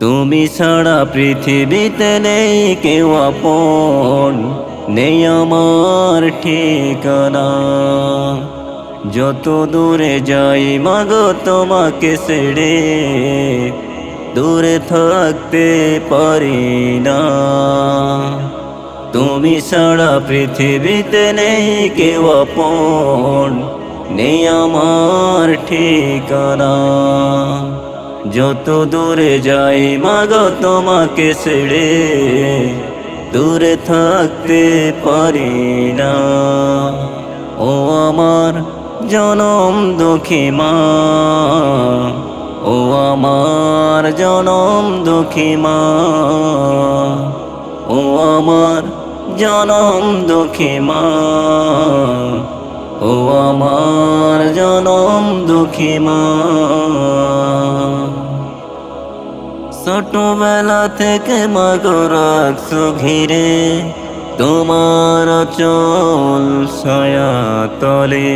তুমি ছাড়া পৃথিবীতে নেই কেউ আপন, নেই আমার ঠিকানা। যত দূরে যাই মাগো তোমাকে ছেড়ে, দূরে থাকতে পারি না। তুমি ছাড়া পৃথিবীতে নেই কেউ আপন, নেই আমার ঠিকানা। যত দূরে যাই, মাগো তোমাকে ছেড়ে দূরে থাকতে পারি না। ও আমার জনম দুঃখী মা ও আমার জনম দুঃখী মা ও আমার জনম দুঃখী মা ও আমার জনম দুঃখী মা ছোটবেলা থেকে মাগো রাখছো ঘিরে তোমার চল ছায়া তলে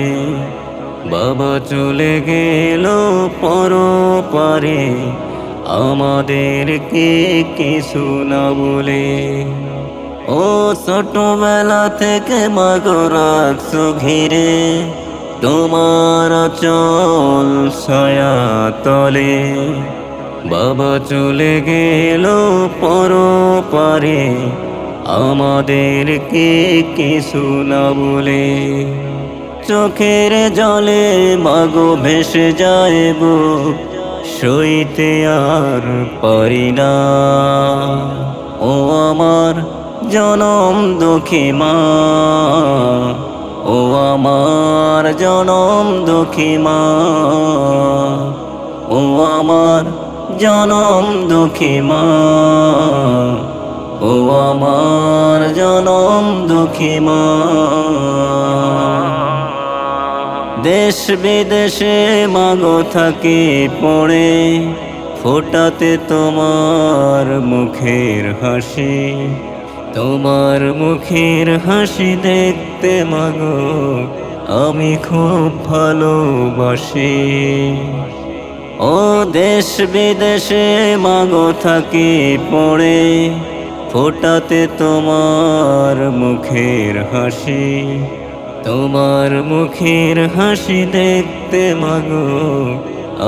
বাবা চলে গেল পর পারে আমাদের কে কিছু না বলে। ও ছোটবেলা থেকে মাগো রাখছো ঘিরে তোমার চল ছায়া তলে বাবা চলে গেল পর পারে আমাদের কে কিছু না বলে? চোখের জলে মাগো ভেসে যায় সইতে আর পারি না। ও আমার জনম দুঃখী মা, ও আমার জনম দুঃখী মা। ও আমার জনম দুঃখী মা। ও আমার জনম দুঃখী মা। দেশ বিদেশে মাগো থাকে পড়ে, ফোটাতে তোমার মুখের হাসি। তোমার মুখের হাসি দেখতে মাগো, আমি খুব ভালোবাসি। ও দেশ বিদেশে মাগো থাকি পড়ে, ফোটাতে তোমার মুখের হাসি। তোমার মুখের হাসি দেখতে মাগো,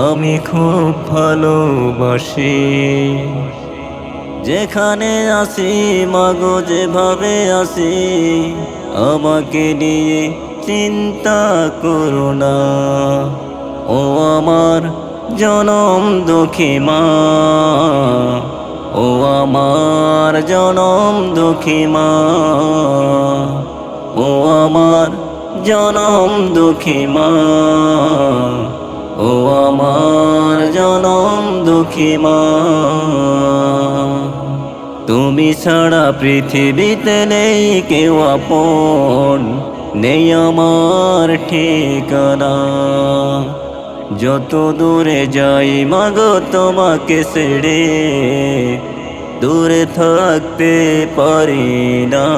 আমি খুব ভালোবাসি। যেখানে আসি মাগো, যেভাবে আসি, আমাকে নিয়ে চিন্তা করো না। ও আমার জনম দুঃখী মা। ও আমার জনম দুঃখী মা। ও আমার জনম দুঃখী মা। ও আমার জনম দুঃখী মা। তুমি ছাড়া পৃথিবীতে নেই কেউ আপন, নেই আমার ঠিকানা। যত দূরে যাই, মাগো তোমাকে ছেড়ে দূরে থাকতে পারি না।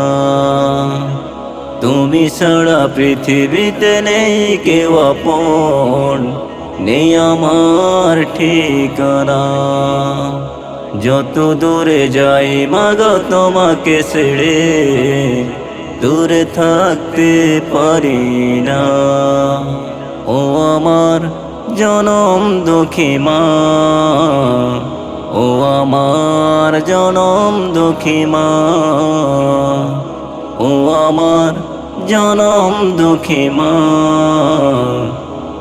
তুমি ছাড়া পৃথিবীতে নেই কেউ আপন, নেই আমার ঠিকানা। যত দূরে যাই, মাগো তোমাকে ছেড়ে দূরে থাকতে পারি না। ও আমার জনম দুঃখী মা। ও আমার জনম দুঃখী মা। ও আমার জনম দুঃখী মা।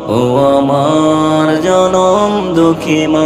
ও আমার জনম দুঃখী মা।